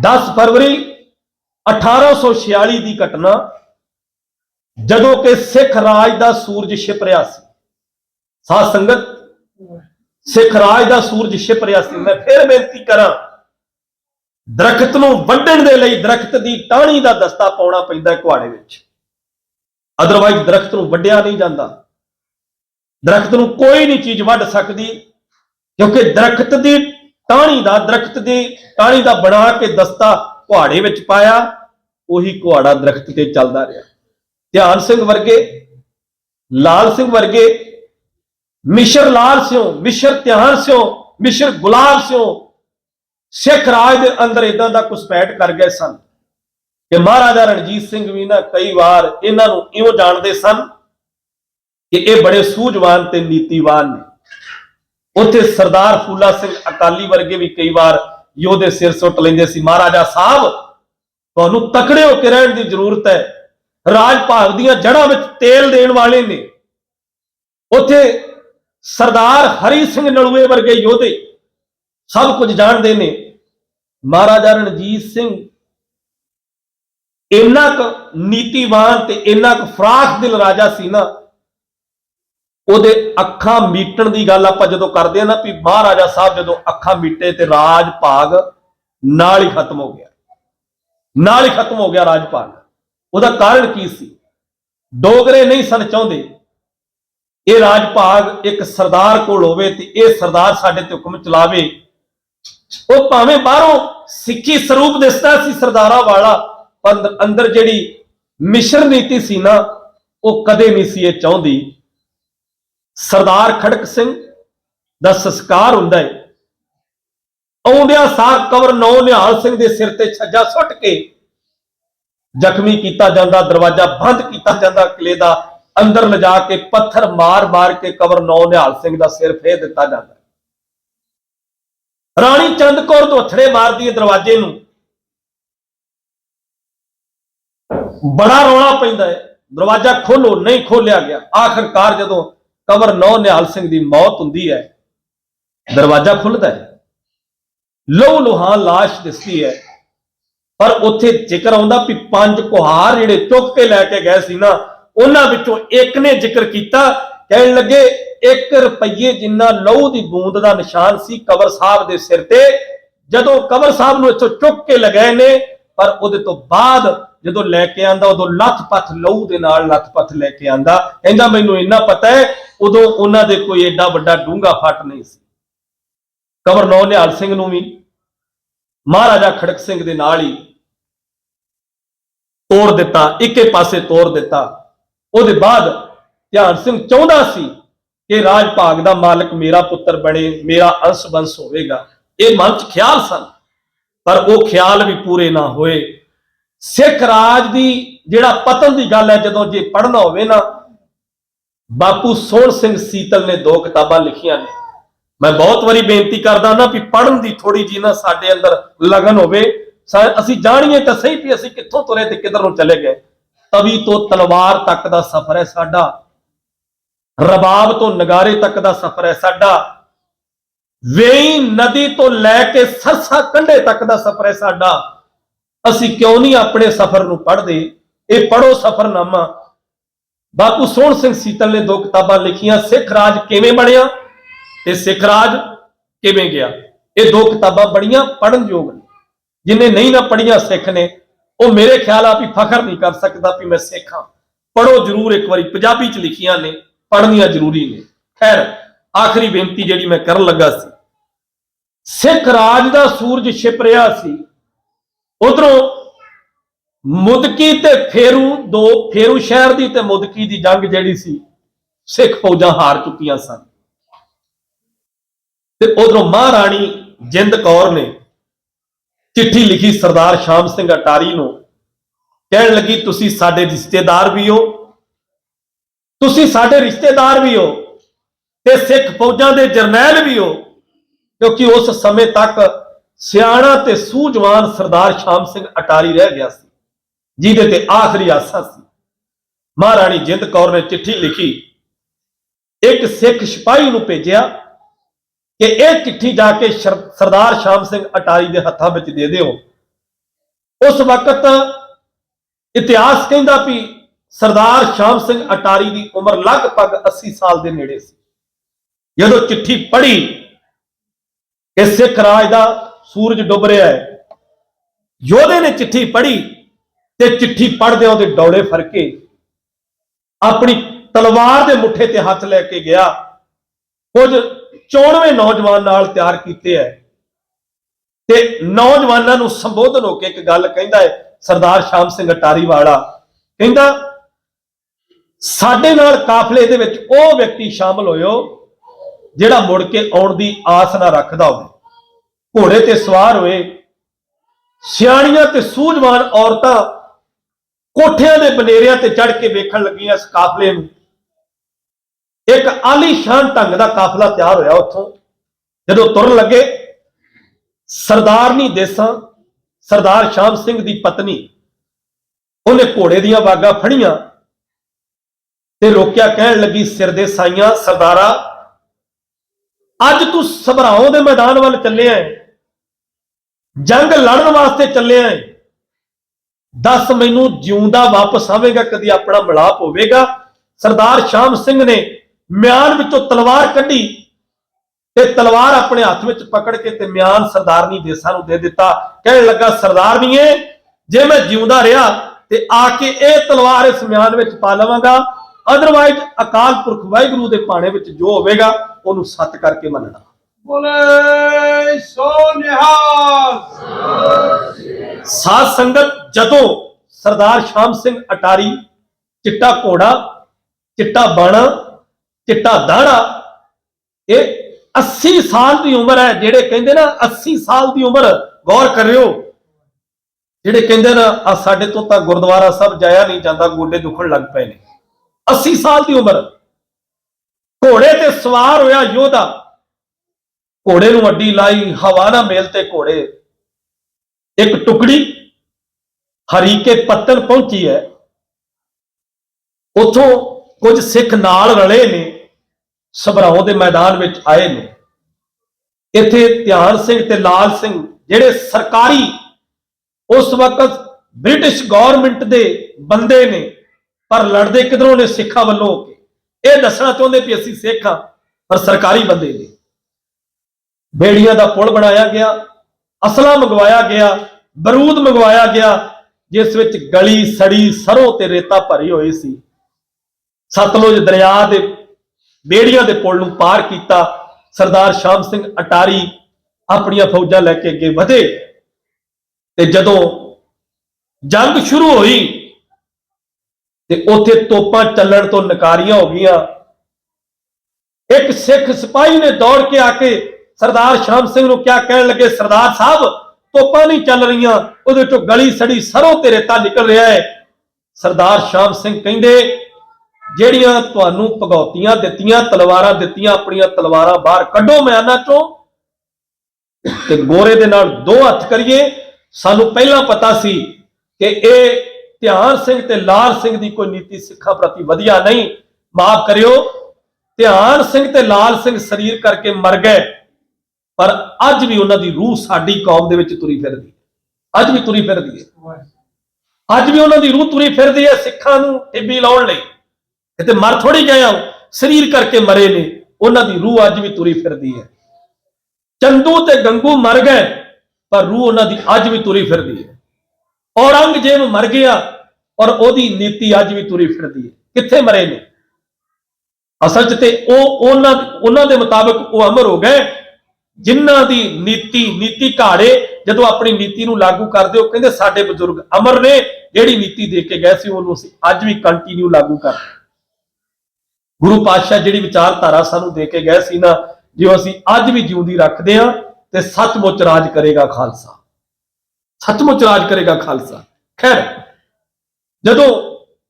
10 ਫਰਵਰੀ 1846 ਦੀ ਘਟਨਾ ਜਦੋਂ ਕਿ ਸਿੱਖ ਰਾਜ ਦਾ ਸੂਰਜ ਛਿਪ ਰਿਹਾ ਸੀ ਸਾਧ ਸੰਗਤ ਸਿੱਖ ਰਾਜ ਦਾ ਸੂਰਜ ਛਿਪ ਰਿਹਾ ਸੀ ਮੈਂ ਫਿਰ ਬੇਨਤੀ ਕਰਾਂ ਦਰਖਤ ਨੂੰ ਵੱਢਣ ਦੇ ਲਈ ਦਰਖਤ ਦੀ ਟਾਹਣੀ ਦਾ ਦਸਤਾ ਪਾਉਣਾ ਪੈਂਦਾ ਕੁਹਾੜੇ ਵਿੱਚ ਅਦਰਵਾਈਜ਼ ਦਰਖਤ ਨੂੰ ਵੱਢਿਆ ਨਹੀਂ ਜਾਂਦਾ ਦਰਖਤ ਨੂੰ ਕੋਈ ਨਹੀਂ ਚੀਜ਼ ਵੱਢ ਸਕਦੀ ਕਿਉਂਕਿ ਦਰਖਤ ਦੀ ਟਾਹਣੀ ਦਾ ਦਰਖਤ ਦੀ, ਟਾਹਣੀ ਦਾ ਬਣਾ ਕੇ ਦਸਤਾ ਕੁਹਾੜੇ ਵਿੱਚ ਪਾਇਆ, ਉਹੀ ਕੁਹਾੜਾ ਦਰਖਤ ਤੇ ਚੱਲਦਾ ਰਿਹਾ। ਧਿਆਨ ਸਿੰਘ ਵਰਗੇ, ਲਾਲ ਸਿੰਘ ਵਰਗੇ, ਮਿਸ਼ਰ ਲਾਲ ਸਿੰਘ ਮਿਸ਼ਰ ਧਿਆਨ ਸਿੰਘ ਮਿਸ਼ਰ ਗੁਲਾਬ ਸਿੰਘ ਸਿੱਖ ਰਾਜ ਦੇ ਅੰਦਰ ਇਦਾਂ ਦਾ ਕੁਸਪੈਟ ਕਰ ਗਏ ਸਨ ਕਿ ਮਹਾਰਾਜਾ ਰਣਜੀਤ ਸਿੰਘ ਵੀ ਨਾ ਕਈ ਵਾਰ ਇਹਨਾਂ ਨੂੰ ਇਉਂ ਜਾਣਦੇ ਸਨ ਕਿ ਇਹ ਬੜੇ ਸੂਝਵਾਨ ਤੇ ਨੀਤੀਵਾਨ ਨੇ। ਉੱਥੇ ਸਰਦਾਰ ਫੂਲਾ ਸਿੰਘ ਅਕਾਲੀ ਵਰਗੇ ਵੀ ਕਈ ਵਾਰ ਯੋਧੇ ਸਿਰ ਸੁੱਟ ਲੈਂਦੇ ਸੀ। ਮਹਾਰਾਜਾ ਸਾਹਿਬ, ਤੁਹਾਨੂੰ ਤਕੜੇ ਹੋ ਕੇ ਰਹਿਣ ਦੀ ਜ਼ਰੂਰਤ ਹੈ। ਰਾਜ ਭਾਗ ਦੀਆਂ ਜੜ੍ਹਾਂ ਵਿੱਚ ਤੇਲ ਦੇਣ ਵਾਲੇ ਨੇ। ਉੱਥੇ ਸਰਦਾਰ ਹਰੀ ਸਿੰਘ ਨਲੂਏ ਵਰਗੇ ਯੋਧੇ ਸਭ ਕੁਝ ਜਾਣਦੇ ਨੇ। ਮਹਾਰਾਜਾ ਰਣਜੀਤ ਸਿੰਘ ਇੰਨਾ ਕੁ ਨੀਤੀਵਾਨ ਤੇ ਇੰਨਾ ਕੁ ਫਰਾਖ ਦਿਲ ਰਾਜਾ ਸੀ ਨਾ ਉਹਦੇ ਅੱਖਾਂ ਮੀਟਣ ਦੀ ਗੱਲ ਆਪਾਂ ਜਦੋਂ ਕਰਦੇ ਆ ਨਾ ਵੀ ਮਹਾਰਾਜਾ ਸਾਹਿਬ ਜਦੋਂ ਅੱਖਾਂ ਮੀਟੇ ਤੇ ਰਾਜ ਭਾਗ ਨਾਲ ਹੀ ਖਤਮ ਹੋ ਗਿਆ। ਨਾਲ ਹੀ ਖਤਮ ਹੋ ਗਿਆ ਰਾਜ ਭਾਗ ਉਹਦਾ ਕਾਰਨ ਕੀ ਸੀ? ਡੋਗਰੇ ਨਹੀਂ ਸਨ ਚਾਹੁੰਦੇ। ਇਹ ਰਾਜ ਭਾਗ ਇੱਕ ਸਰਦਾਰ ਕੋਲ ਹੋਵੇ ਤੇ ਇਹ ਸਰਦਾਰ ਸਾਡੇ ਤੇ ਹੁਕਮ ਚਲਾਵੇ। ਉਹ ਭਾਵੇਂ ਬਾਹਰੋਂ ਸਿੱਖੀ ਸਰੂਪ ਦਿਸਦਾ ਸੀ ਸਰਦਾਰਾਂ ਵਾਲਾ, ਪਰ ਅੰਦਰ- ਅੰਦਰ ਜਿਹੜੀ ਮਿਸ਼ਰ ਨੀਤੀ ਸੀ ਨਾ, ਉਹ ਕਦੇ ਨਹੀਂ ਸੀ ਇਹ ਚਾਹੁੰਦੀ। ਸਰਦਾਰ ਖੜਕ ਸਿੰਘ ਦਾ ਸੰਸਕਾਰ ਹੁੰਦਾ ਹੈ। ਆਉਂਦਿਆਂ ਸਾਰ ਕਵਰ ਨੌ ਨਿਹਾਲ ਸਿੰਘ ਦੇ ਸਿਰ ਤੇ ਛੱਜਾ ਸੁੱਟ ਕੇ ਜ਼ਖਮੀ ਕੀਤਾ ਜਾਂਦਾ, ਦਰਵਾਜ਼ਾ ਬੰਦ ਕੀਤਾ ਜਾਂਦਾ, ਕਿਲੇ ਦਾ ਅੰਦਰ ਲਿਜਾ ਕੇ ਪੱਥਰ ਮਾਰ-ਮਾਰ ਕੇ ਕਵਰ ਨੌ ਨਿਹਾਲ ਸਿੰਘ ਦਾ ਸਿਰ ਫੇਰ ਦਿੱਤਾ ਜਾਂਦਾ ਰਾਣੀ ਚੰਦ ਕੌਰ ਦੋਥੜੇ ਮਾਰਦੀ ਹੈ ਦਰਵਾਜ਼ੇ ਨੂੰ। ਬੜਾ ਰੌਲਾ ਪੈਂਦਾ ਹੈ। ਦਰਵਾਜ਼ਾ ਖੋਲੋ ਨਹੀਂ ਖੋਲਿਆ ਗਿਆ। ਆਖਰਕਾਰ ਜਦੋਂ ਕਵਰ ਨੌ ਨਿਹਾਲ ਸਿੰਘ ਦੀ ਮੌਤ ਹੁੰਦੀ ਹੈ। ਦਰਵਾਜ਼ਾ ਖੁੱਲਦਾ ਹੈ। ਲਹੂ ਲੁਹਾਨ ਲਾਸ਼ ਦਿਸਦੀ ਹੈ। ਪਰ ਉੱਥੇ ਜ਼ਿਕਰ ਆਉਂਦਾ ਵੀ ਪੰਜ ਕੁਹਾਰ ਜਿਹੜੇ ਚੁੱਕ ਕੇ ਲੈ ਕੇ ਗਏ ਸੀ ਨਾ, ਉਹਨਾਂ ਵਿੱਚੋਂ ਇੱਕ ਨੇ ਜ਼ਿਕਰ ਕੀਤਾ। ਕਹਿਣ ਲੱਗੇ 1 ਰੁਪਏ ਜਿੰਨਾ ਲਹੂ ਦੀ ਬੂੰਦ ਦਾ ਨਿਸ਼ਾਨ ਸੀ ਕਬਰ ਸਾਹਿਬ ਦੇ ਸਿਰ ਤੇ, ਜਦੋਂ ਕਬਰ ਸਾਹਿਬ ਨੂੰ ਇੱਥੋਂ ਚੁੱਕ ਕੇ ਲਗਾਏ ਨੇ, ਪਰ ਉਹਦੇ ਤੋਂ ਬਾਅਦ ਜਦੋਂ ਲੈ ਕੇ ਆਂਦਾ, ਉਦੋਂ ਲੱਥ-ਪੱਥ ਲਹੂ ਦੇ ਨਾਲ ਲੱਥ-ਪੱਥ ਲੈ ਕੇ ਆਂਦਾ। ਕਹਿੰਦਾ, ਮੈਨੂੰ ਇੰਨਾ ਪਤਾ ਹੈ ਉਦੋਂ ਉਹਨਾਂ ਦੇ ਕੋਈ ਐਡਾ ਵੱਡਾ ਡੂੰਘਾ ਫੱਟ ਨਹੀਂ ਸੀ। ਕਬਰ ਨੌ ਨਿਹਾਲ ਸਿੰਘ ਨੂੰ ਵੀ, ਮਹਾਰਾਜਾ ਖੜਕ ਸਿੰਘ ਦੇ ਨਾਲ ਹੀ ਤੋੜ ਦਿੱਤਾ, ਇੱਕੇ ਪਾਸੇ ਤੋੜ ਦਿੱਤਾ। ਉਹਦੇ ਬਾਅਦ ਧਿਆਨ ਸਿੰਘ ਚਾਹੁੰਦਾ ਸੀ ਕਿ ਰਾਜ ਭਾਗ ਦਾ ਮਾਲਕ ਮੇਰਾ ਪੁੱਤਰ ਬਣੇ, ਮੇਰਾ ਅੰਸ਼ ਬੰਸ ਹੋਵੇਗਾ। ਇਹ ਮਨ 'ਚ ਖਿਆਲ ਸਨ, ਪਰ ਉਹ ਖਿਆਲ ਵੀ ਪੂਰੇ ਨਾ ਹੋਏ। ਸਿੱਖ ਰਾਜ ਦੀ ਜਿਹੜਾ ਪਤਨ ਦੀ ਗੱਲ ਹੈ, ਜਦੋਂ ਜੇ ਪੜ੍ਹਨਾ ਹੋਵੇ ਨਾ ਬਾਪੂ ਸੋਹਣ ਸਿੰਘ ਸੀਤਲ ਨੇ ਦੋ ਕਿਤਾਬਾਂ ਲਿਖੀਆਂ ਨੇ। ਮੈਂ ਬਹੁਤ ਵਾਰੀ ਬੇਨਤੀ ਕਰਦਾ ਨਾ ਵੀ ਪੜ੍ਹਨ ਦੀ ਥੋੜੀ ਜੀ ਨਾ ਸਾਡੇ ਅੰਦਰ ਲਗਨ ਹੋਵੇ। ਅਸੀਂ ਜਾਣੀਏ ਤਾਂ ਸਹੀ ਵੀ ਅਸੀਂ ਕਿੱਥੋਂ ਤੁਰੇ ਤੇ ਕਿੱਧਰ ਨੂੰ ਚਲੇ ਗਏ। ਤਵੀ ਤੋਂ ਤਲਵਾਰ ਤੱਕ ਦਾ ਸਫ਼ਰ ਹੈ ਸਾਡਾ। ਰਬਾਬ ਤੋਂ ਨਗਾਰੇ ਤੱਕ ਦਾ ਸਫ਼ਰ ਹੈ ਸਾਡਾ। ਵੇਈ ਨਦੀ ਤੋਂ ਲੈ ਕੇ ਸਰਸਾ ਕੰਢੇ ਤੱਕ ਦਾ ਸਫ਼ਰ ਹੈ ਸਾਡਾ। ਅਸੀਂ ਕਿਉਂ ਨਹੀਂ ਆਪਣੇ ਸਫ਼ਰ ਨੂੰ ਪੜ੍ਹਦੇ? ਇਹ ਪੜੋ ਸਫ਼ਰਨਾਮਾ। ਬਾਪੂ ਸੋਹਣ ਸਿੰਘ ਸੀਤਲ ਨੇ ਦੋ ਕਿਤਾਬਾਂ ਲਿਖੀਆਂ, ਸਿੱਖ ਰਾਜ ਕਿਵੇਂ ਬਣਿਆ ਤੇ ਸਿੱਖ ਰਾਜ ਕਿਵੇਂ ਗਿਆ? ਇਹ ਦੋ ਕਿਤਾਬਾਂ ਬੜੀਆਂ ਪੜਨ ਯੋਗ ਨੇ। ਜਿਨੇ ਨਹੀਂ ਨਾ ਪੜੀਆਂ ਸਿੱਖ ਨੇ, ਉਹ ਮੇਰੇ ਖਿਆਲ ਆ ਵੀ ਫਖਰ ਨਹੀਂ ਕਰ ਸਕਦਾ ਵੀ ਮੈਂ ਸਿੱਖ ਹਾਂ। ਪੜੋ ਜ਼ਰੂਰ ਇੱਕ ਵਾਰੀ, ਪੰਜਾਬੀ ਚ ਲਿਖੀਆਂ ਨੇ ਪੜਨੀਆਂ ਜ਼ਰੂਰੀ ਨੇ। ਖੈਰ, ਆਖਰੀ ਬੇਨਤੀ ਜਿਹੜੀ ਮੈਂ ਕਰਨ ਲੱਗਾ ਸੀ, ਸਿੱਖ ਰਾਜ ਦਾ ਸੂਰਜ ਛਿਪ ਰਿਹਾ ਸੀ, ਉਧਰੋਂ ਮੁਦਕੀ ਤੇ ਫੇਰੂ, ਦੋ ਫੇਰੂ ਸ਼ਹਿਰ ਦੀ ਤੇ ਮੁਦਕੀ ਦੀ ਜੰਗ ਜਿਹੜੀ ਸੀ, ਸਿੱਖ ਫੌਜਾਂ ਹਾਰ ਚੁੱਕੀਆਂ ਸਨ। ਤੇ ਉਧਰੋਂ ਮਹਾਰਾਣੀ ਜਿੰਦ ਕੌਰ ਨੇ ਚਿੱਠੀ ਲਿਖੀ ਸਰਦਾਰ ਸ਼ਾਮ ਸਿੰਘ ਅਟਾਰੀ ਨੂੰ, ਕਹਿਣ ਲੱਗੀ, ਤੁਸੀਂ ਸਾਡੇ ਰਿਸ਼ਤੇਦਾਰ ਵੀ ਹੋ, ਤੁਸੀਂ ਸਾਡੇ ਰਿਸ਼ਤੇਦਾਰ ਵੀ ਹੋ ਤੇ ਸਿੱਖ ਫੌਜਾਂ ਦੇ ਜਰਨੈਲ ਵੀ ਹੋ, ਕਿਉਂਕਿ ਉਸ ਸਮੇਂ ਤੱਕ ਸਿਆਣਾ ਤੇ ਸੂਝਵਾਨ ਸਰਦਾਰ ਸ਼ਾਮ ਸਿੰਘ ਅਟਾਰੀ ਰਹਿ ਗਿਆ ਸੀ। ਜਿਹਦੇ ਤੇ ਆਖਰੀ ਆਸਾ ਸੀ। ਮਹਾਰਾਣੀ ਜਿੰਦ ਕੌਰ ਨੇ ਚਿੱਠੀ ਲਿਖੀ। ਇੱਕ ਸਿੱਖ ਸਿਪਾਹੀ ਨੂੰ ਭੇਜਿਆ ਕਿ ਇਹ ਚਿੱਠੀ ਜਾ ਕੇ ਸਰਦਾਰ ਸ਼ਾਮ ਸਿੰਘ ਅਟਾਰੀ ਦੇ ਹੱਥਾਂ ਵਿੱਚ ਦੇ ਦਿਓ। ਉਸ ਵਕਤ ਇਤਿਹਾਸ ਕਹਿੰਦਾ ਵੀ ਸਰਦਾਰ ਸ਼ਾਮ ਸਿੰਘ ਅਟਾਰੀ ਦੀ ਉਮਰ ਲਗਭਗ 80 ਸਾਲ ਦੇ ਨੇੜੇ ਸੀ। ਜਦੋਂ ਚਿੱਠੀ ਪੜ੍ਹੀ ਕਿ ਸਿੱਖ ਰਾਜ ਦਾ ਸੂਰਜ ਡੁੱਬ ਰਿਹਾ ਹੈ, ਯੋਧੇ ਨੇ ਚਿੱਠੀ ਪੜ੍ਹੀ ਤੇ ਚਿੱਠੀ ਪੜ੍ਹਦੇ ਉਹਦੇ ਡੌਲੇ ਫਰਕੇ ਆਪਣੀ ਤਲਵਾਰ ਦੇ ਮੁੱਠੇ ਤੇ ਹੱਥ ਲੈ ਕੇ ਗਿਆ। ਕੁਝ 94 ਨੌਜਵਾਨ ਨਾਲ ਤਿਆਰ ਕੀਤੇ ਐ। ਤੇ ਨੌਜਵਾਨਾਂ ਨੂੰ ਸੰਬੋਧਨ ਹੋ ਕੇ ਇੱਕ ਗੱਲ ਕਹਿੰਦਾ ਹੈ ਸਰਦਾਰ ਸ਼ਾਮ ਸਿੰਘ ਅਟਾਰੀ ਵਾਲਾ ਕਹਿੰਦਾ, ਸਾਡੇ ਨਾਲ ਕਾਫਲੇ ਦੇ ਵਿੱਚ ਉਹ ਵਿਅਕਤੀ ਸ਼ਾਮਲ ਹੋਇਓ ਜਿਹੜਾ ਮੁੜ ਕੇ ਆਉਣ ਦੀ ਆਸ ਨਾ ਰੱਖਦਾ ਹੋਵੇ। ਘੋੜੇ ਤੇ ਸਵਾਰ ਹੋਏ, ਸਿਆਣੀਆਂ ਤੇ ਸੂਝਵਾਨ ਔਰਤਾਂ ਕੋਠਿਆਂ ਦੇ ਬਨੇਰਿਆਂ ਤੇ ਚੜ ਕੇ ਵੇਖਣ ਲੱਗੀਆਂ ਇਸ ਕਾਫਲੇ ਨੂੰ। ਇੱਕ ਆਲੀਸ਼ਾਨ ਢੰਗ ਦਾ ਕਾਫਲਾ ਤਿਆਰ ਹੋਇਆ ਉੱਥੋਂ। ਜਦੋਂ ਤੁਰਨ ਲੱਗੇ, ਸਰਦਾਰਨੀ ਦੇਸਾਂ, ਸਰਦਾਰ ਸ਼ਾਮ ਸਿੰਘ ਦੀ ਪਤਨੀ, ਉਹਨੇ ਘੋੜੇ ਦੀਆਂ ਵਾਗਾਂ ਫੜੀਆਂ ਤੇ ਰੋਕਿਆ, ਕਹਿਣ ਲੱਗੀ, ਸਿਰ ਦੇ ਸਾਈਆਂ, ਸਰਦਾਰਾ, ਅੱਜ ਤੂੰ ਸਭਰਾਓ ਦੇ ਮੈਦਾਨ ਵੱਲ ਚੱਲਿਆ ਹੈ ਜੰਗ ਲੜਨ ਵਾਸਤੇ ਚੱਲਿਆ ਹੈ ਦੱਸ ਮੈਨੂੰ ਜਿਉਂਦਾ ਵਾਪਸ ਆਵੇਗਾ ਕਦੀ ਆਪਣਾ ਮਿਲਾਪ ਹੋਵੇਗਾ। ਸਰਦਾਰ ਸ਼ਾਮ ਸਿੰਘ ਨੇ ਮਿਆਨ ਵਿੱਚੋਂ ਤਲਵਾਰ ਕੱਢੀ ਤੇ ਤਲਵਾਰ ਆਪਣੇ ਹੱਥ ਵਿੱਚ ਪਕੜ ਕੇ ਤੇ ਮਿਆਨ ਸਰਦਾਰਨੀ ਦੇਸਾਂ ਨੂੰ ਦੇ ਦਿੱਤਾ। ਕਹਿਣ ਲੱਗਾ ਸਰਦਾਰਨੀਏ ਜੇ ਮੈਂ ਜਿਉਂਦਾ ਰਿਹਾ ਤੇ ਆ ਕੇ ਇਹ ਤਲਵਾਰ ਇਸ ਮਿਆਨ ਵਿੱਚ ਪਾ ਲਵਾਂਗਾ। ਅਦਰਵਾਈਜ਼ ਅਕਾਲ ਪੁਰਖ ਵਾਹਿਗੁਰੂ ਦੇ ਭਾਣੇ ਵਿੱਚ ਜੋ ਹੋਵੇਗਾ ਉਹਨੂੰ ਸੱਤ ਕਰਕੇ ਮੰਨਣਾ। ਬੋਲੇ ਸੋ ਨਿਹਾਲ। ਸਾਧ ਸੰਗਤ ਜਦੋਂ ਸਰਦਾਰ ਸ਼ਾਮ ਸਿੰਘ ਅਟਾਰੀ, ਚਿੱਟਾ ਘੋੜਾ, ਚਿੱਟਾ ਬਾਣਾ, ਚਿੱਟਾ ਦਾੜਾ, ਇਹ 80 ਸਾਲ ਦੀ ਉਮਰ ਹੈ ਜਿਹੜੇ ਕਹਿੰਦੇ ਨਾ 80 ਸਾਲ ਦੀ ਉਮਰ ਗੌਰ ਕਰਿਓ। ਜਿਹੜੇ ਕਹਿੰਦੇ ਨਾ ਆ ਸਾਡੇ ਤੋਂ ਤਾਂ ਗੁਰਦੁਆਰਾ ਸਾਹਿਬ ਜਾਇਆ ਨਹੀਂ ਜਾਂਦਾ, ਗੋਡੇ ਦੁਖਣ ਲੱਗ ਪਏ ਨੇ। 80 ਸਾਲ ਦੀ ਉਮਰ। ਘੋੜੇ ਤੇ ਸਵਾਰ ਹੋਇਆ ਯੋਧਾ। ਘੋੜੇ ਨੂੰ ਅੱਡੀ ਲਾਈ, ਹਵਾ ਨਾ ਮੇਲ ਤੇ ਘੋੜੇ। ਇੱਕ ਟੁਕੜੀ ਹਰੀਕੇ ਪੱਤਨ ਪਹੁੰਚੀ ਹੈ। ਉਥੋਂ ਕੁਝ ਸਿੱਖ ਨਾਲ ਰਲੇ ਨੇ ਸਭਰਾਉਂ ਦੇ ਮੈਦਾਨ ਵਿੱਚ ਆਏ ਨੇ। ਇੱਥੇ ਧਿਆਨ ਸਿੰਘ ਤੇ ਲਾਲ ਸਿੰਘ ਜਿਹੜੇ ਸਰਕਾਰੀ ਉਸ ਵਕਤ ਬ੍ਰਿਟਿਸ਼ ਗਵਰਨਮੈਂਟ ਦੇ ਬੰਦੇ ਨੇ, ਪਰ ਲੜਦੇ ਕਿਧਰੋਂ ਨੇ ਸਿੱਖਾਂ ਵੱਲੋਂ ਹੋ ਕੇ? ਇਹ ਦੱਸਣਾ ਚਾਹੁੰਦੇ ਵੀ ਅਸੀਂ ਸਿੱਖ ਹਾਂ, ਪਰ ਸਰਕਾਰੀ ਬੰਦੇ ਨੇ। ਬੇੜੀਆਂ ਦਾ ਪੁਲ ਬਣਾਇਆ ਗਿਆ, ਅਸਲਾ ਮੰਗਵਾਇਆ ਗਿਆ, ਬਰੂਦ ਮੰਗਵਾਇਆ ਗਿਆ ਜਿਸ ਵਿੱਚ ਗਲੀ ਸੜੀ ਸਰੋਂ ਤੇ ਰੇਤਾ ਭਰੀ ਹੋਈ ਸੀ। ਸਤਲੁਜ ਦਰਿਆ ਦੇ ਬੇੜੀਆਂ ਦੇ ਪੁਲ ਨੂੰ ਪਾਰ ਕੀਤਾ। ਸਰਦਾਰ ਸ਼ਾਮ ਸਿੰਘ ਅਟਾਰੀ ਆਪਣੀਆਂ ਫੌਜਾਂ ਲੈ ਕੇ ਅੱਗੇ ਵਧੇ ਤੇ ਜਦੋਂ ਜੰਗ ਸ਼ੁਰੂ ਹੋਈ ਤੇ ਉੱਥੇ ਤੋਪਾਂ ਚੱਲਣ ਤੋਂ ਨਕਾਰੀਆਂ ਹੋ ਗਈਆਂ। ਇੱਕ ਸਿੱਖ ਸਿਪਾਹੀ ਨੇ ਦੌੜ ਕੇ ਆ ਕੇ ਸਰਦਾਰ ਸ਼ਾਮ ਸਿੰਘ ਨੂੰ ਕਿਆ ਕਹਿਣ ਲੱਗੇ? ਸਰਦਾਰ ਸਾਹਿਬ ਤੋਪਾਂ ਨਹੀਂ ਚੱਲ ਰਹੀਆਂ, ਉਹਦੇ ਚੋਂ ਗਲੀ ਸੜੀ ਸਰੋਂ ਤੇ ਰੇਤਾ ਨਿਕਲ ਰਿਹਾ ਹੈ। ਸਰਦਾਰ ਸ਼ਾਮ ਸਿੰਘ ਕਹਿੰਦੇ, ਜਿਹੜੀਆਂ ਤੁਹਾਨੂੰ ਭਗੌਤੀਆਂ ਦਿੱਤੀਆਂ, ਤਲਵਾਰਾਂ ਦਿੱਤੀਆਂ, ਆਪਣੀਆਂ ਤਲਵਾਰਾਂ ਬਾਹਰ ਕੱਢੋ ਮੈਦਾਨਾਂ ਚੋਂ। ਤੇ ਗੋਰੇ ਦੇ ਨਾਲ ਦੋ ਹੱਥ ਕਰੀਏ। ਸਾਨੂੰ ਪਹਿਲਾਂ ਪਤਾ ਸੀ ਕਿ ਇਹ ਧਿਆਨ ਸਿੰਘ ਤੇ ਲਾਲ ਸਿੰਘ ਦੀ ਕੋਈ ਨੀਤੀ ਸਿੱਖਾਂ ਪ੍ਰਤੀ ਵਧੀਆ ਨਹੀਂ। ਮਾਫ ਕਰਿਓ, ਧਿਆਨ ਸਿੰਘ ਤੇ ਲਾਲ ਸਿੰਘ ਸਰੀਰ ਕਰਕੇ ਮਰ ਗਏ। ਪਰ ਅੱਜ ਵੀ ਉਹਨਾਂ ਦੀ ਰੂਹ ਸਾਡੀ ਕੌਮ ਦੇ ਵਿੱਚ ਤੁਰੀ ਫਿਰਦੀ ਹੈ। ਅੱਜ ਵੀ ਤੁਰੀ ਫਿਰਦੀ ਹੈ। ਅੱਜ ਵੀ ਉਹਨਾਂ ਦੀ ਰੂਹ ਤੁਰੀ ਫਿਰਦੀ ਹੈ ਸਿੱਖਾਂ ਨੂੰ ਟਿੱਬੀ ਲਾਉਣ ਲਈ। ਕਿਤੇ ਮਰ ਥੋੜੀ ਗਏ ਆ ਸਰੀਰ ਕਰਕੇ ਮਰੇ ਨੇ। ਉਹਨਾਂ ਦੀ ਰੂਹ ਅੱਜ ਵੀ ਤੁਰੀ ਫਿਰਦੀ ਹੈ। ਚੰਦੂ ਤੇ ਗੰਗੂ ਮਰ ਗਏ, ਪਰ ਰੂਹ ਉਹਨਾਂ ਦੀ ਅੱਜ ਵੀ ਤੁਰੀ ਫਿਰਦੀ ਹੈ। ਔਰੰਗਜ਼ੇਬ ਮਰ ਗਿਆ, ਔਰ ਉਹਦੀ ਨੀਤੀ ਅੱਜ ਵੀ ਤੁਰੀ ਫਿਰਦੀ ਹੈ। ਕਿੱਥੇ ਮਰੇ ਨੇ? ਅਸਲ 'ਚ ਤੇ ਉਹ, ਉਹਨਾਂ ਉਹਨਾਂ ਦੇ ਮੁਤਾਬਕ ਉਹ ਅਮਰ ਹੋ ਗਏ ਜਿਨ੍ਹਾਂ ਦੀ ਨੀਤੀ ਨੀਤੀ ਘਾੜੇ ਜਦੋਂ ਆਪਣੀ ਨੀਤੀ ਨੂੰ ਲਾਗੂ ਕਰਦੇ ਉਹ ਕਹਿੰਦੇ ਸਾਡੇ ਬਜ਼ੁਰਗ ਅਮਰ ਨੇ, ਜਿਹੜੀ ਨੀਤੀ ਦੇ ਕੇ ਗਏ ਸੀ, ਉਹਨੂੰ ਅਸੀਂ ਅੱਜ ਵੀ ਕੰਟੀਨਿਊ ਲਾਗੂ ਕਰਦੇ ਗੁਰੂ ਪਾਤਸ਼ਾਹ ਜਿਹੜੀ ਵਿਚਾਰਧਾਰਾ ਸਾਨੂੰ ਦੇ ਕੇ ਗਏ ਸੀ ਨਾ ਜੋ ਅਸੀਂ ਅੱਜ ਵੀ ਜਿਉਂਦੀ ਰੱਖਦੇ ਆ ਤੇ ਸੱਚਮੁੱਚ ਰਾਜ ਕਰੇਗਾ ਖਾਲਸਾ। ਸੱਚਮੁੱਚ ਰਾਜ ਕਰੇਗਾ ਖਾਲਸਾ। ਖੈਰ, ਜਦੋਂ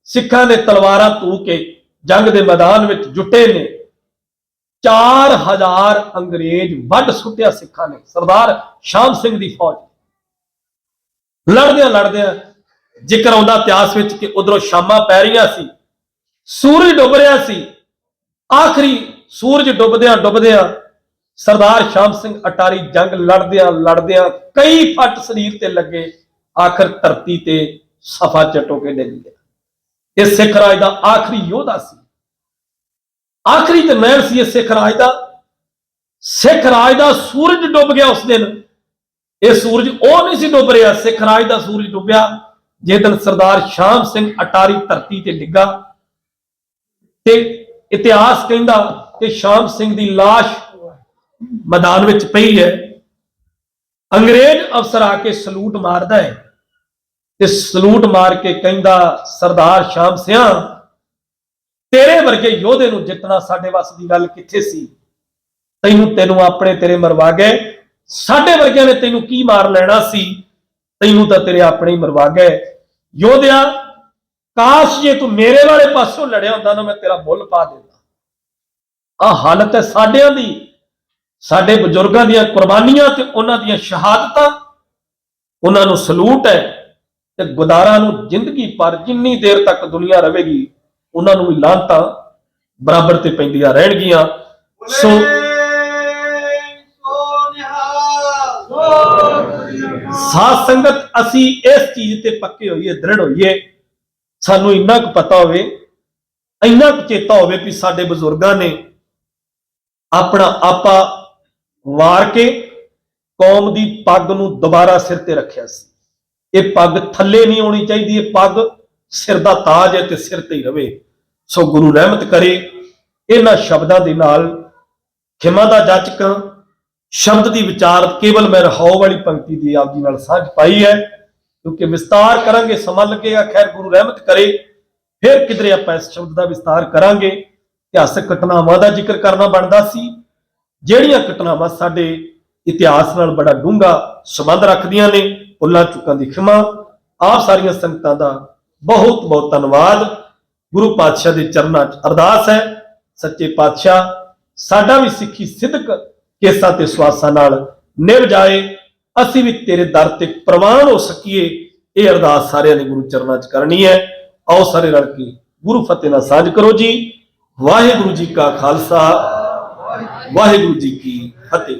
ਸਿੱਖਾਂ ਨੇ ਤਲਵਾਰਾਂ ਧੂ ਕੇ ਜੰਗ ਦੇ ਮੈਦਾਨ ਵਿੱਚ ਜੁਟੇ ਨੇ 4000 ਅੰਗਰੇਜ਼ ਵੱਢ ਸੁੱਟਿਆ ਸਿੱਖਾਂ ਨੇ। ਸਰਦਾਰ ਸ਼ਾਮ ਸਿੰਘ ਦੀ ਫੌਜ। ਲੜਦਿਆਂ ਲੜਦਿਆਂ ਜ਼ਿਕਰ ਆਉਂਦਾ ਇਤਿਹਾਸ ਵਿੱਚ ਕਿ ਉਧਰੋਂ ਸ਼ਾਮਾਂ ਪੈ ਰਹੀਆਂ ਸੀ। ਸੂਰਜ ਡੁੱਬ ਰਿਹਾ ਸੀ। ਆਖਰੀ ਸੂਰਜ ਡੁੱਬਦਿਆਂ ਡੁੱਬਦਿਆਂ ਸਰਦਾਰ ਸ਼ਾਮ ਸਿੰਘ ਅਟਾਰੀ ਜੰਗ ਲੜਦਿਆਂ ਲੜਦਿਆਂ ਕਈ ਫੱਟ ਸਰੀਰ ਤੇ ਲੱਗੇ। ਆਖਰ ਧਰਤੀ ਤੇ ਸਫਾ ਚਟੋ ਕੇ ਡਿੱਗ ਗਿਆ। ਇਹ ਸਿੱਖ ਰਾਜ ਦਾ ਆਖਰੀ ਯੋਧਾ ਸੀ। ਆਖਰੀ ਜਰਨੈਲ ਸੀ ਸਿੱਖ ਰਾਜ ਦਾ। ਸਿੱਖ ਰਾਜ ਦਾ ਸੂਰਜ ਡੁੱਬ ਗਿਆ ਉਸ ਦਿਨ। ਇਹ ਸੂਰਜ ਉਹ ਨਹੀਂ ਸੀ ਡੁੱਬ ਰਿਹਾ, ਸਿੱਖ ਰਾਜ ਦਾ ਸੂਰਜ ਡੁੱਬਿਆ। ਜੇ ਦਿਨ ਸਰਦਾਰ ਸ਼ਾਮ ਸਿੰਘ ਅਟਾਰੀ ਧਰਤੀ ਤੇ ਡਿੱਗਾ। ਤੇ ਇਤਿਹਾਸ ਕਹਿੰਦਾ ਕਿ ਸ਼ਾਮ ਸਿੰਘ ਦੀ লাশ ਮੈਦਾਨ ਵਿੱਚ ਪਈ ਹੈ। ਅੰਗਰੇਜ਼ ਅਫਸਰ ਆ ਕੇ ਸਲੂਟ ਮਾਰਦਾ ਹੈ। ਤੇ ਸਲੂਟ ਮਾਰ ਕੇ ਕਹਿੰਦਾ, ਸਰਦਾਰ ਸ਼ਾਮ ਸਿਆਂ ਤੇਰੇ ਵਰਗੇ ਯੋਧੇ ਨੂੰ ਜਿੱਤਣਾ ਸਾਡੇ ਵੱਸ ਦੀ ਗੱਲ ਕਿੱਥੇ ਸੀ? ਤੈਨੂੰ ਤੈਨੂੰ ਆਪਣੇ ਤੇਰੇ ਮਰਵਾ ਗਏ। ਸਾਡੇ ਵਰਗਿਆਂ ਨੇ ਤੈਨੂੰ ਕੀ ਮਾਰ ਲੈਣਾ ਸੀ? ਤੈਨੂੰ ਤਾਂ ਤੇਰੇ ਆਪਣੇ ਹੀ ਮਰਵਾ ਗਏ। ਯੋਧਿਆ, ਕਾਸ਼ ਜੇ ਤੂੰ ਮੇਰੇ ਵਾਲੇ ਪਾਸੋਂ ਲੜਿਆ ਹੁੰਦਾ ਨਾ ਮੈਂ ਤੇਰਾ ਮੁੱਲ ਪਾ ਦਿੰਦਾ। ਆ ਹਾਲਤ ਹੈ ਸਾਡਿਆਂ ਦੀ। ਸਾਡੇ ਬਜ਼ੁਰਗਾਂ ਦੀਆਂ ਕੁਰਬਾਨੀਆਂ ਤੇ ਉਹਨਾਂ ਦੀਆਂ ਸ਼ਹਾਦਤਾਂ। ਉਹਨਾਂ ਨੂੰ ਸਲੂਟ ਹੈ ਤੇ ਗੁਦਾਰਾਂ ਨੂੰ ਜ਼ਿੰਦਗੀ ਪਰ ਜਿੰਨੀ ਦੇਰ ਤੱਕ ਦੁਨੀਆ ਰਹੇਗੀ ਉਹਨਾਂ ਨੂੰ ਵੀ ਲਾਂਤਾਂ ਬਰਾਬਰ ਤੇ ਪੈਂਦੀਆਂ ਰਹਿਣਗੀਆਂ। ਸੋ ਸਾਧ ਸੰਗਤ, ਅਸੀਂ ਇਸ ਚੀਜ਼ ਤੇ ਪੱਕੇ ਹੋਈਏ, ਦ੍ਰਿੜ ਹੋਈਏ। ਸਾਨੂੰ ਇੰਨਾ ਕੁ ਪਤਾ ਹੋਵੇ, ਇੰਨਾ ਕੁ ਚੇਤਾ ਹੋਵੇ ਕਿ ਸਾਡੇ ਬਜ਼ੁਰਗਾਂ ਨੇ ਆਪਣਾ ਆਪਾ ਵਾਰ ਕੇ ਕੌਮ ਦੀ ਪੱਗ ਨੂੰ ਦੁਬਾਰਾ ਸਿਰ ਤੇ ਰੱਖਿਆ ਸੀ। ਇਹ ਪੱਗ ਥੱਲੇ ਨਹੀਂ ਆਉਣੀ ਚਾਹੀਦੀ, ਇਹ ਪੱਗ ਸਿਰ ਦਾ ਤਾਜ ਹੈ ਤੇ ਸਿਰ ਤੇ ਹੀ ਰਵੇ। ਸੋ ਗੁਰੂ ਰਹਿਮਤ ਕਰੇ, ਇਹਨਾਂ ਸ਼ਬਦਾਂ ਦੇ ਨਾਲ ਖਿਮਾ ਦਾ ਜਾਚਕ, ਸ਼ਬਦ ਦੀ ਵਿਚਾਰ ਕੇਵਲ ਮੈਂ ਰਹਾਉ ਵਾਲੀ ਪੰਕਤੀ ਦੀ ਆਪ ਜੀ ਨਾਲ ਸਾਂਝ ਪਾਈ ਹੈ, ਕਿਉਂਕਿ ਵਿਸਤਾਰ ਕਰਾਂਗੇ, ਸਮਾਂ ਲੱਗੇਗਾ, ਖੈਰ ਗੁਰੂ ਰਹਿਮਤ ਕਰੇ, ਫਿਰ ਕਿਧਰੇ ਆਪਾਂ ਇਸ ਸ਼ਬਦ ਦਾ ਵਿਸਤਾਰ ਕਰਾਂਗੇ। ਇਤਿਹਾਸਕ ਘਟਨਾਵਾਂ ਦਾ ਜ਼ਿਕਰ ਕਰਨਾ ਬਣਦਾ ਸੀ, ਜਿਹੜੀਆਂ ਘਟਨਾਵਾਂ ਸਾਡੇ ਇਤਿਹਾਸ ਨਾਲ ਬੜਾ ਡੂੰਘਾ ਸੰਬੰਧ ਰੱਖਦੀਆਂ ਨੇ ਭੁੱਲਾਂ ਚੁੱਕਾਂ ਦੀ ਖਿਮਾ, ਆਪ ਸਾਰੀਆਂ ਸੰਗਤਾਂ ਦਾ ਬਹੁਤ ਬਹੁਤ ਧੰਨਵਾਦ। ਗੁਰੂ ਪਾਤਸ਼ਾਹ ਦੇ ਚਰਨਾਂ 'ਚ ਅਰਦਾਸ ਹੈ। ਸੱਚੇ ਪਾਤਸ਼ਾਹ, ਸਾਡਾ ਵੀ ਸਿੱਖੀ ਸਿੱਧਕ ਕੇਸਾਂ ਤੇ ਸਵਾਸਾਂ ਨਾਲ ਨਿਭ ਜਾਏ। ਅਸੀਂ ਵੀ ਤੇਰੇ ਦਰ ਤੇ ਪ੍ਰਵਾਨ ਹੋ ਸਕੀਏ। ਇਹ ਅਰਦਾਸ ਸਾਰਿਆਂ ਨੇ ਗੁਰੂ ਚਰਨਾਂ 'ਚ ਕਰਨੀ ਹੈ। ਆਓ ਸਾਰੇ ਰਲ ਕੇ ਗੁਰੂ ਫਤਿਹ ਨਾਲ ਸਾਂਝ ਕਰੋ ਜੀ। ਵਾਹਿਗੁਰੂ ਜੀ ਕਾ ਖਾਲਸਾ। ਵਾਹਿਗੁਰੂ ਜੀ ਕੀ ਫਤਿਹ।